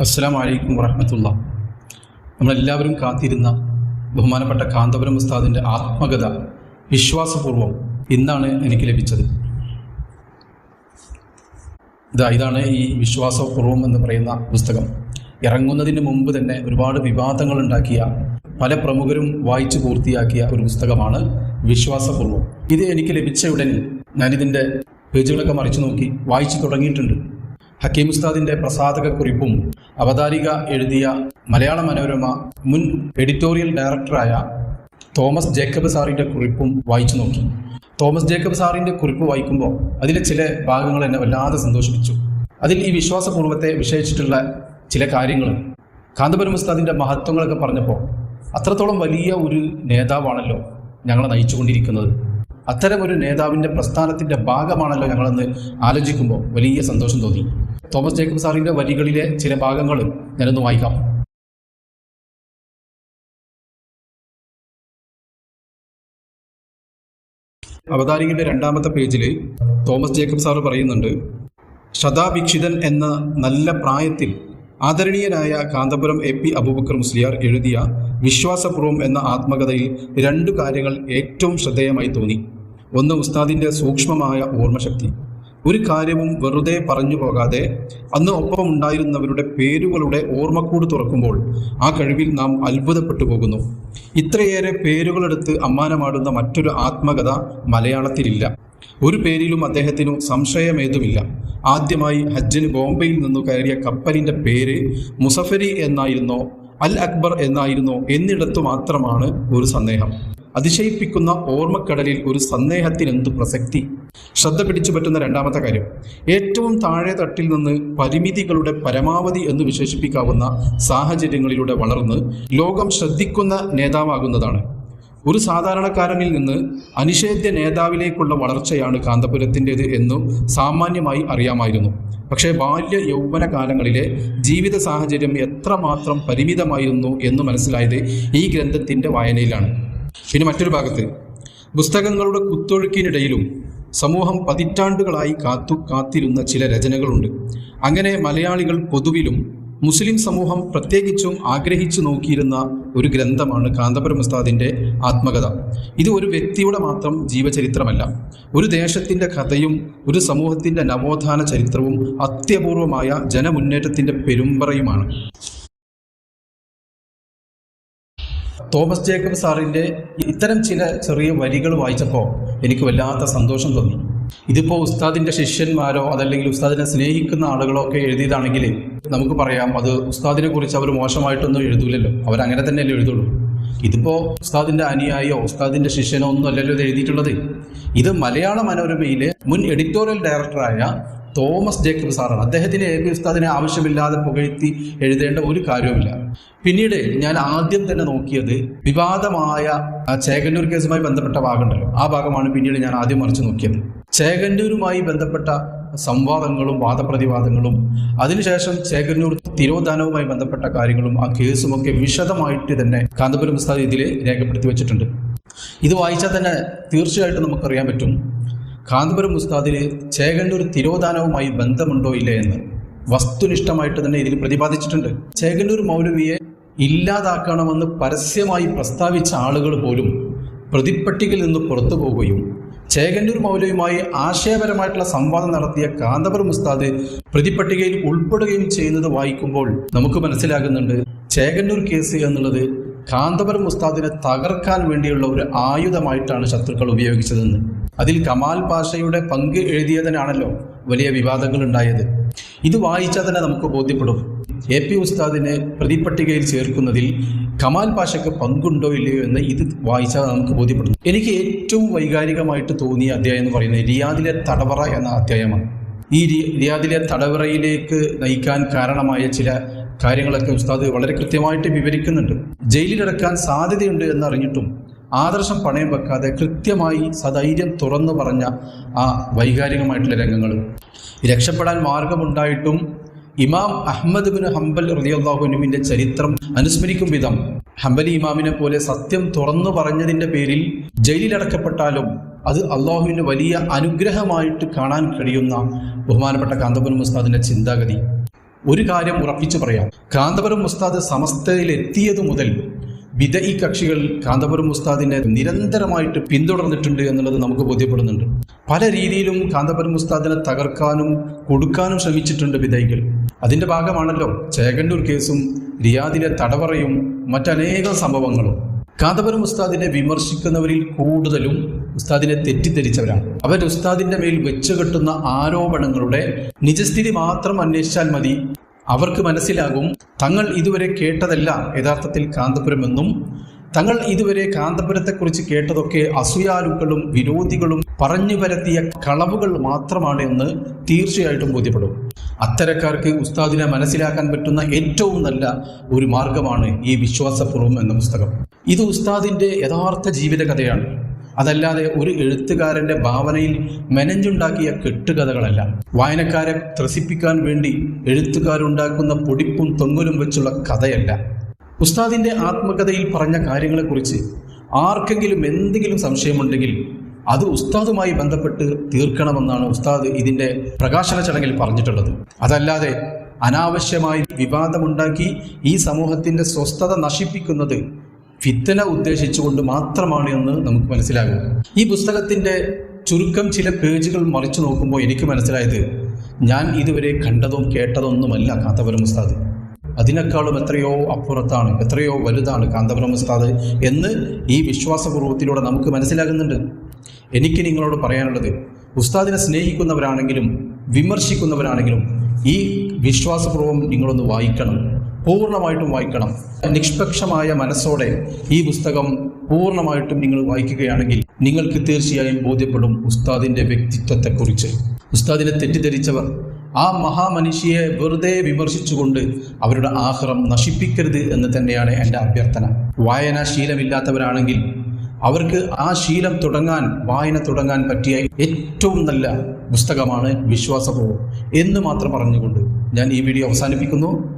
അസ്സാം വലൈക്കും വറഹമത്തുള്ള. നമ്മളെല്ലാവരും കാത്തിരുന്ന ബഹുമാനപ്പെട്ട കാന്തപുരം ഉസ്താദിന്റെ ആത്മകഥ വിശ്വാസപൂർവം ഇന്നാണ് എനിക്ക് ലഭിച്ചത്. ഇതാ ഇതാണ് ഈ വിശ്വാസപൂർവം എന്ന് പറയുന്ന പുസ്തകം. ഇറങ്ങുന്നതിന് മുമ്പ് തന്നെ ഒരുപാട് വിവാദങ്ങൾ ഉണ്ടാക്കിയ പല പ്രമുഖരും വായിച്ചു പൂർത്തിയാക്കിയ ഒരു പുസ്തകമാണ് വിശ്വാസപൂർവം. ഇത് എനിക്ക് ലഭിച്ച ഉടൻ ഞാനിതിന്റെ പേജുകളൊക്കെ മറിച്ചു നോക്കി വായിച്ചു തുടങ്ങിയിട്ടുണ്ട്. ഹക്കീം പ്രസാദക കുറിപ്പും അവതാരിക എഴുതിയ മലയാള മനോരമ മുൻ എഡിറ്റോറിയൽ ഡയറക്ടറായ തോമസ് ജേക്കബ് സാറിന്റെ കുറിപ്പും വായിച്ചു നോക്കി. തോമസ് ജേക്കബ് സാറിന്റെ കുറിപ്പ് വായിക്കുമ്പോൾ അതിലെ ചില ഭാഗങ്ങൾ എന്നെ വല്ലാതെ സന്തോഷിപ്പിച്ചു. അതിൽ ഈ വിശ്വാസപൂർവത്തെ വിഷയിച്ചിട്ടുള്ള ചില കാര്യങ്ങൾ കാന്തപുരം ഉസ്താദിന്റെ മഹത്വങ്ങളൊക്കെ പറഞ്ഞപ്പോൾ അത്രത്തോളം വലിയ ഒരു നേതാവാണല്ലോ ഞങ്ങളെ നയിച്ചുകൊണ്ടിരിക്കുന്നത്. അത്തരം ഒരു നേതാവിന്റെ പ്രസ്ഥാനത്തിന്റെ ഭാഗമാണല്ലോ ഞങ്ങളെന്ന് ആലോചിക്കുമ്പോൾ വലിയ സന്തോഷം തോന്നി. തോമസ് ജേക്കബ് സാറിന്റെ വരികളിലെ ചില ഭാഗങ്ങൾ ഞാനൊന്ന് വായിക്കാം. അവതാരികയുടെ രണ്ടാമത്തെ പേജിൽ തോമസ് ജേക്കബ് സാറ് പറയുന്നുണ്ട് ശതാഭിക്ഷിതൻ എന്ന നല്ല പ്രായത്തിൽ ആദരണീയനായ കാന്തപുരം എ പി അബൂബക്കർ മുസ്ലിയാർ എഴുതിയ വിശ്വാസപൂർവം എന്ന ആത്മകഥയിൽ രണ്ടു കാര്യങ്ങൾ ഏറ്റവും ശ്രദ്ധേയമായി തോന്നി. ഒന്ന് ഉസ്താദിന്റെ സൂക്ഷ്മമായ ഓർമ്മശക്തി. ഒരു കാര്യവും വെറുതെ പറഞ്ഞു പോകാതെ അന്ന് ഒപ്പമുണ്ടായിരുന്നവരുടെ പേരുകളുടെ ഓർമ്മക്കൂട് തുറക്കുമ്പോൾ ആ കഴിവിൽ നാം അത്ഭുതപ്പെട്ടു പോകുന്നു. ഇത്രയേറെ പേരുകളെടുത്ത് അമ്മാനമാടുന്ന മറ്റൊരു ആത്മകഥ മലയാളത്തിലില്ല. ഒരു പേരിലും അദ്ദേഹത്തിനു സംശയമേതുമില്ല. ആദ്യമായി ഹജ്ജിന് ബോംബെയിൽ നിന്നു കയറിയ കപ്പലിന്റെ പേര് മുസഫരി എന്നായിരുന്നോ അൽ അക്ബർ എന്നായിരുന്നോ എന്നിടത്തു മാത്രമാണ് ഒരു സന്ദേഹം. അതിശയിപ്പിക്കുന്ന ഓർമ്മക്കടലിൽ ഒരു സന്ദേഹത്തിനെന്തു പ്രസക്തി? ശ്രദ്ധ പിടിച്ചു പറ്റുന്ന രണ്ടാമത്തെ കാര്യം. ഏറ്റവും താഴെ തട്ടിൽ നിന്ന് പരിമിതികളുടെ പരമാവധി എന്ന് വിശേഷിപ്പിക്കാവുന്ന സാഹചര്യങ്ങളിലൂടെ വളർന്ന് ലോകം ശ്രദ്ധിക്കുന്ന നേതാവാകുന്നതാണ്. ഒരു സാധാരണക്കാരനിൽ നിന്ന് അനിഷേധ്യ നേതാവിലേക്കുള്ള വളർച്ചയാണ് കാന്തപുരത്തിന്റെത് എന്നു സാമാന്യമായി അറിയാമായിരുന്നു. പക്ഷേ ബാല്യ യൗവന കാലങ്ങളിലെ ജീവിത സാഹചര്യം എത്രമാത്രം പരിമിതമായിരുന്നു എന്ന് മനസ്സിലായത് ഈ ഗ്രന്ഥത്തിന്റെ വായനയിലാണ്. പിന്നെ മറ്റൊരു ഭാഗത്ത്. പുസ്തകങ്ങളുടെ കുത്തൊഴുക്കിനിടയിലും സമൂഹം പതിറ്റാണ്ടുകളായി കാത്തു കാത്തിരുന്ന ചില രചനകളുണ്ട്. അങ്ങനെ മലയാളികൾ പൊതുവിലും മുസ്ലിം സമൂഹം പ്രത്യേകിച്ചും ആഗ്രഹിച്ചു നോക്കിയിരുന്ന ഒരു ഗ്രന്ഥമാണ് കാന്തപുരം ഉസ്താദിന്റെ ആത്മകഥ. ഇത് ഒരു വ്യക്തിയുടെ മാത്രം ജീവചരിത്രമല്ല. ഒരു ദേശത്തിന്റെ കഥയും ഒരു സമൂഹത്തിന്റെ നവോത്ഥാന ചരിത്രവും അത്യപൂർവമായ ജനമുന്നേറ്റത്തിന്റെ പെരുമ്പറയുമാണ്. തോമസ് ജേക്കബ് സാറിന്റെ ഇത്തരം ചില ചെറിയ വരികൾ വായിച്ചപ്പോൾ എനിക്ക് വല്ലാത്ത സന്തോഷം തോന്നി. ഇതിപ്പോൾ ഉസ്താദിന്റെ ശിഷ്യന്മാരോ അതല്ലെങ്കിൽ ഉസ്താദിനെ സ്നേഹിക്കുന്ന ആളുകളോ ഒക്കെ എഴുതിയതാണെങ്കിൽ നമുക്ക് പറയാം അത് ഉസ്താദിനെ കുറിച്ച് അവർ മോശമായിട്ടൊന്നും എഴുതൂലല്ലോ. അവരങ്ങനെ തന്നെയല്ലേ എഴുതുള്ളൂ. ഇതിപ്പോൾ ഉസ്താദിന്റെ അനുയായിയോ ഉസ്താദിന്റെ ശിഷ്യനോ ഒന്നും അല്ലല്ലോ ഇത് എഴുതിയിട്ടുള്ളത്. ഇത് മലയാള മനോരമയിലെ മുൻ എഡിറ്റോറിയൽ ഡയറക്ടറായ തോമസ് ജേക്കബ് സാറാണ്. അദ്ദേഹത്തിന് എ പി ഉസ്താദിനെ ആവശ്യമില്ലാതെ പുകഴ്ത്തി എഴുതേണ്ട ഒരു കാര്യവുമില്ല. പിന്നീട് ഞാൻ ആദ്യം തന്നെ നോക്കിയത് വിവാദമായ ചേകന്നൂർ കേസുമായി ബന്ധപ്പെട്ട ഭാഗമുണ്ടല്ലോ. ആ ഭാഗമാണ് പിന്നീട് ഞാൻ ആദ്യം മറിച്ച് നോക്കിയത്. ചേകന്നൂരുമായി ബന്ധപ്പെട്ട സംവാദങ്ങളും വാദപ്രതിവാദങ്ങളും അതിനുശേഷം ചേകന്നൂർ തിരോധാനവുമായി ബന്ധപ്പെട്ട കാര്യങ്ങളും ആ കേസുമൊക്കെ വിശദമായിട്ട് തന്നെ കാന്തപുരം ഉസ്താദ് ഇതിൽ രേഖപ്പെടുത്തി വെച്ചിട്ടുണ്ട്. ഇത് വായിച്ചാൽ തന്നെ തീർച്ചയായിട്ടും നമുക്കറിയാൻ പറ്റും. കാന്തപുരം ഉസ്താദിന് ചേകന്നൂർ തിരോധാനവുമായി ബന്ധമുണ്ടോ ഇല്ല എന്ന് വസ്തുനിഷ്ഠമായിട്ട് തന്നെ ഇതിൽ പ്രതിപാദിച്ചിട്ടുണ്ട്. ചേകന്നൂർ മൗലവിയെ ഇല്ലാതാക്കണമെന്ന് പരസ്യമായി പ്രസ്താവിച്ച ആളുകൾ പോലും പ്രതിപ്പട്ടികയിൽ നിന്ന് പുറത്തു പോവുകയും ചേകന്നൂർ മൗലയുമായി ആശയപരമായിട്ടുള്ള സംവാദം നടത്തിയ കാന്തപുരം ഉസ്താദ് പ്രതിപ്പട്ടികയിൽ ഉൾപ്പെടുകയും ചെയ്യുന്നത് വായിക്കുമ്പോൾ നമുക്ക് മനസ്സിലാകുന്നുണ്ട് ചേകന്നൂർ കേസ് എന്നുള്ളത് കാന്തപുരം ഉസ്താദിനെ തകർക്കാൻ വേണ്ടിയുള്ള ഒരു ആയുധമായിട്ടാണ് ശത്രുക്കൾ ഉപയോഗിച്ചതെന്ന്. അതിൽ കമാൽ പാഷയുടെ പങ്ക് എഴുതിയതിനാണല്ലോ വലിയ വിവാദങ്ങൾ ഉണ്ടായത് ഇത് വായിച്ചാൽ തന്നെ നമുക്ക് ബോധ്യപ്പെടും. എ പി ഉസ്താദിനെ പ്രതിപട്ടികയിൽ ചേർക്കുന്നതിൽ കമാൽ പാഷയ്ക്ക് പങ്കുണ്ടോ ഇല്ലയോ എന്ന് ഇത് വായിച്ചാൽ നമുക്ക് ബോധ്യപ്പെടും. എനിക്ക് ഏറ്റവും വൈകാരികമായിട്ട് തോന്നിയ അധ്യായം എന്ന് പറയുന്നത് റിയാദിലെ തടവറ എന്ന അധ്യായമാണ്. ഈ റിയാദിലെ തടവറയിലേക്ക് നയിക്കാൻ കാരണമായ ചില കാര്യങ്ങളൊക്കെ ഉസ്താദ് വളരെ കൃത്യമായിട്ട് വിവരിക്കുന്നുണ്ട്. ജയിലിലടക്കാൻ സാധ്യതയുണ്ട് എന്നറിഞ്ഞിട്ടും ആദർശം പണയം വെക്കാതെ കൃത്യമായി സധൈര്യം തുറന്നു പറഞ്ഞ ആ വൈകാരികമായിട്ടുള്ള രംഗങ്ങൾ. രക്ഷപ്പെടാൻ മാർഗമുണ്ടായിട്ടും ഇമാം അഹമ്മദ് ബിൻ ഹംബൽ റളിയല്ലാഹുനുവിന്റെ ചരിത്രം അനുസ്മരിക്കും വിധം ഹംബലി ഇമാമിനെ പോലെ സത്യം തുറന്നു പറഞ്ഞതിന്റെ പേരിൽ ജയിലിലടക്കപ്പെട്ടാലും അത് അള്ളാഹുവിന് വലിയ അനുഗ്രഹമായിട്ട് കാണാൻ കഴിയുന്ന ബഹുമാനപ്പെട്ട കാന്തപുരം മുസ്താദിന്റെ ചിന്താഗതി. ഒരു കാര്യം ഉറപ്പിച്ചു പറയാം. കാന്തപുരം മുസ്താദ് സമസ്തയിൽ എത്തിയതു മുതൽ വിദയി കക്ഷികൾ കാന്തപുരം ഉസ്താദിനെ നിരന്തരമായിട്ട് പിന്തുടർന്നിട്ടുണ്ട് എന്നുള്ളത് നമുക്ക് ബോധ്യപ്പെടുന്നുണ്ട്. പല രീതിയിലും കാന്തപുരം ഉസ്താദിനെ തകർക്കാനും കൊടുക്കാനും ശ്രമിച്ചിട്ടുണ്ട് വിദയികൾ അതിന്റെ ഭാഗമാണല്ലോ ചേകണ്ടൂർ കേസും റിയാദിലെ തടവറയും മറ്റനേകം സംഭവങ്ങളും. കാന്തപുരം ഉസ്താദിനെ വിമർശിക്കുന്നവരിൽ കൂടുതലും ഉസ്താദിനെ തെറ്റിദ്ധരിച്ചവരാണ്. അവർ ഉസ്താദിന്റെ മേൽ വെച്ചുകെട്ടുന്ന ആരോപണങ്ങളുടെ നിജസ്ഥിതി മാത്രം അന്വേഷിച്ചാൽ മതി. അവർക്ക് മനസ്സിലാകും തങ്ങൾ ഇതുവരെ കേട്ടതല്ല യഥാർത്ഥത്തിൽ കാന്തപുരമെന്നും തങ്ങൾ ഇതുവരെ കാന്തപുരത്തെക്കുറിച്ച് കേട്ടതൊക്കെ അസൂയാലുക്കളും വിരോധികളും പറഞ്ഞു പരത്തിയ കളവുകൾ മാത്രമാണ് എന്ന് തീർച്ചയായിട്ടും ബോധ്യപ്പെടും. അത്തരക്കാർക്ക് ഉസ്താദിനെ മനസ്സിലാക്കാൻ പറ്റുന്ന ഏറ്റവും നല്ല ഒരു മാർഗമാണ് ഈ വിശ്വാസപൂർവം എന്ന പുസ്തകം. ഇത് ഉസ്താദിന്റെ യഥാർത്ഥ ജീവിത കഥയാണ് അതല്ലാതെ ഒരു എഴുത്തുകാരന്റെ ഭാവനയിൽ മെനഞ്ഞുണ്ടാക്കിയ കെട്ടുകഥകളല്ല. വായനക്കാരെ ത്രസിപ്പിക്കാൻ വേണ്ടി എഴുത്തുകാരുണ്ടാക്കുന്ന പൊടിപ്പും തൊങ്ങലും വെച്ചുള്ള കഥയല്ല. ഉസ്താദിന്റെ ആത്മകഥയിൽ പറഞ്ഞ കാര്യങ്ങളെക്കുറിച്ച് ആർക്കെങ്കിലും എന്തെങ്കിലും സംശയമുണ്ടെങ്കിൽ അത് ഉസ്താദുമായി ബന്ധപ്പെട്ട് തീർക്കണമെന്നാണ് ഉസ്താദ് ഇതിന്റെ പ്രകാശന ചടങ്ങിൽ പറഞ്ഞിട്ടുള്ളത്. അതല്ലാതെ അനാവശ്യമായി വിവാദമുണ്ടാക്കി ഈ സമൂഹത്തിന്റെ സ്വസ്ഥത നശിപ്പിക്കുന്നത് ഫിത്തന ഉദ്ദേശിച്ചുകൊണ്ട് മാത്രമാണ് എന്ന് നമുക്ക് മനസ്സിലാകും ഈ പുസ്തകത്തിന്റെ ചുരുക്കം ചില പേജുകൾ മറിച്ചു നോക്കുമ്പോൾ എനിക്ക് മനസ്സിലായത് ഞാൻ ഇതുവരെ കണ്ടതും കേട്ടതൊന്നുമല്ല കാന്തപുരം ഉസ്താദ്. അതിനേക്കാളും എത്രയോ അപ്പുറത്താണ് എത്രയോ വലുതാണ് കാന്തപുരം ഉസ്താദ് എന്ന് ഈ വിശ്വാസപൂർവത്തിലൂടെ നമുക്ക് മനസ്സിലാകുന്നുണ്ട്. എനിക്ക് നിങ്ങളോട് പറയാനുള്ളത് ഉസ്താദിനെ സ്നേഹിക്കുന്നവരാണെങ്കിലും വിമർശിക്കുന്നവരാണെങ്കിലും ഈ വിശ്വാസപൂർവം നിങ്ങളൊന്ന് വായിക്കണം. പൂർണമായിട്ടും വായിക്കണം. നിഷ്പക്ഷമായ മനസ്സോടെ ഈ പുസ്തകം പൂർണമായിട്ടും നിങ്ങൾ വായിക്കുകയാണെങ്കിൽ നിങ്ങൾക്ക് തീർച്ചയായും ബോധ്യപ്പെടും ഉസ്താദിന്റെ വ്യക്തിത്വത്തെക്കുറിച്ച്. ഉസ്താദിനെ തെറ്റിദ്ധരിച്ചവർ ആ മഹാമനുഷ്യയെ വെറുതെ വിമർശിച്ചുകൊണ്ട് അവരുടെ ആഹ്റം നശിപ്പിക്കരുത് എന്ന് തന്നെയാണ് എന്റെ അഭ്യർത്ഥന. വായനാ ശീലമില്ലാത്തവരാണെങ്കിൽ അവർക്ക് ആ ശീലം തുടങ്ങാൻ വായന തുടങ്ങാൻ പറ്റിയ ഏറ്റവും നല്ല പുസ്തകമാണ് വിശ്വാസപൂർവം എന്ന് മാത്രം പറഞ്ഞുകൊണ്ട് ഞാൻ ഈ വീഡിയോ അവസാനിപ്പിക്കുന്നു.